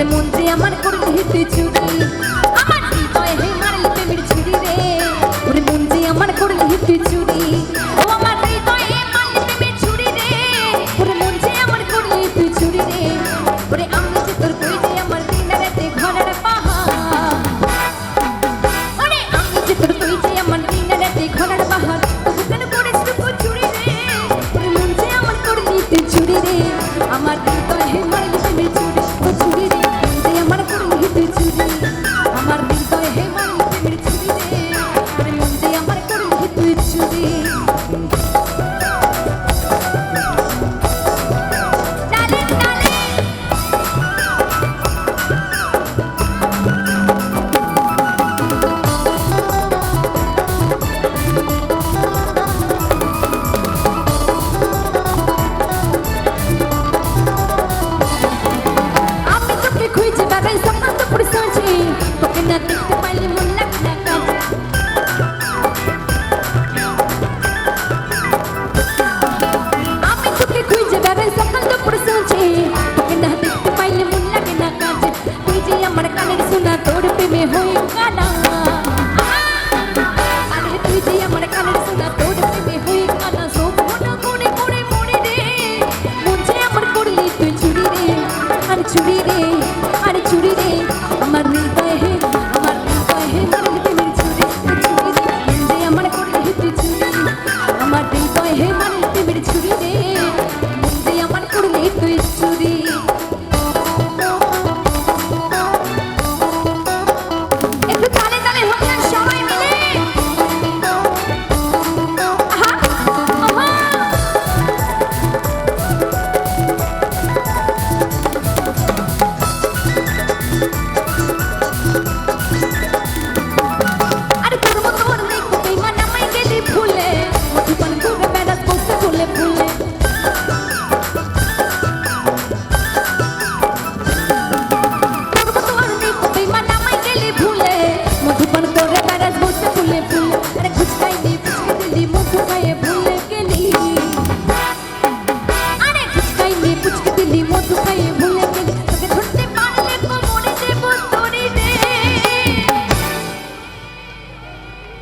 মন যে আমার করে হেঁটে চুরি রে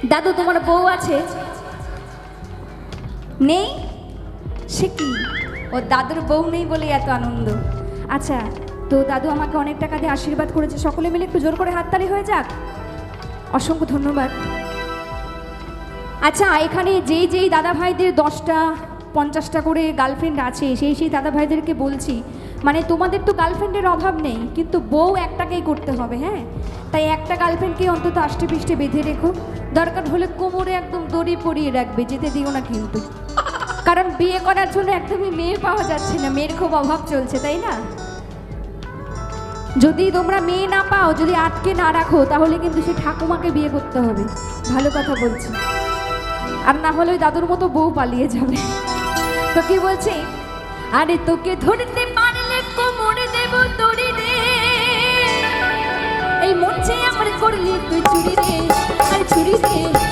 দাদু, তোমার বউ আছে? নেই? সে কি? ও দাদুর বউ নেই বলে এত আনন্দ। আচ্ছা তো দাদু আমাকে অনেক টাকা দিয়ে আশীর্বাদ করেছে। সকলে মিলে একটু জোর করে হাততালি হয়ে যাক? অসংখ্য ধন্যবাদ। আচ্ছা এখানে যেই যেই দাদা ভাইদের দশটা, পঞ্চাশটা করে গার্লফ্রেন্ড আছে, সেই সেই দাদা ভাইদেরকে বলছি মানে তোমাদের তো গার্লফ্রেন্ডের অভাব নেই, কিন্তু বউ একটাকেই করতে হবে হ্যাঁ? তাই একটা গার্লফ্রেন্ডকে অন্তত আষ্টে পিষ্টে বেঁধে রেখো। দরকার হলে কোমরে একদম দড়ি পরিয়ে রাখবে, যেতে দিও না কিন্তু। কারণ বিয়ে করার জন্য একদমই মেয়ে পাওয়া যাচ্ছে না, মেয়ের খুব অভাব চলছে, তাই না? যদি তোমরা মেয়ে না পাও, যদি আটকে না রাখো, তাহলে কিন্তু সে ঠাকুমাকে বিয়ে করতে হবে। ভালো কথা বলছি। আর না হলে দাদুর মতো বউ পালিয়ে যাবে। তো কি বলছে? আরে তোকে ধরতে কোমরে দেব তোরে রে। এই মন যে আমার করলি তুই চুরি রে আর চুরি রে।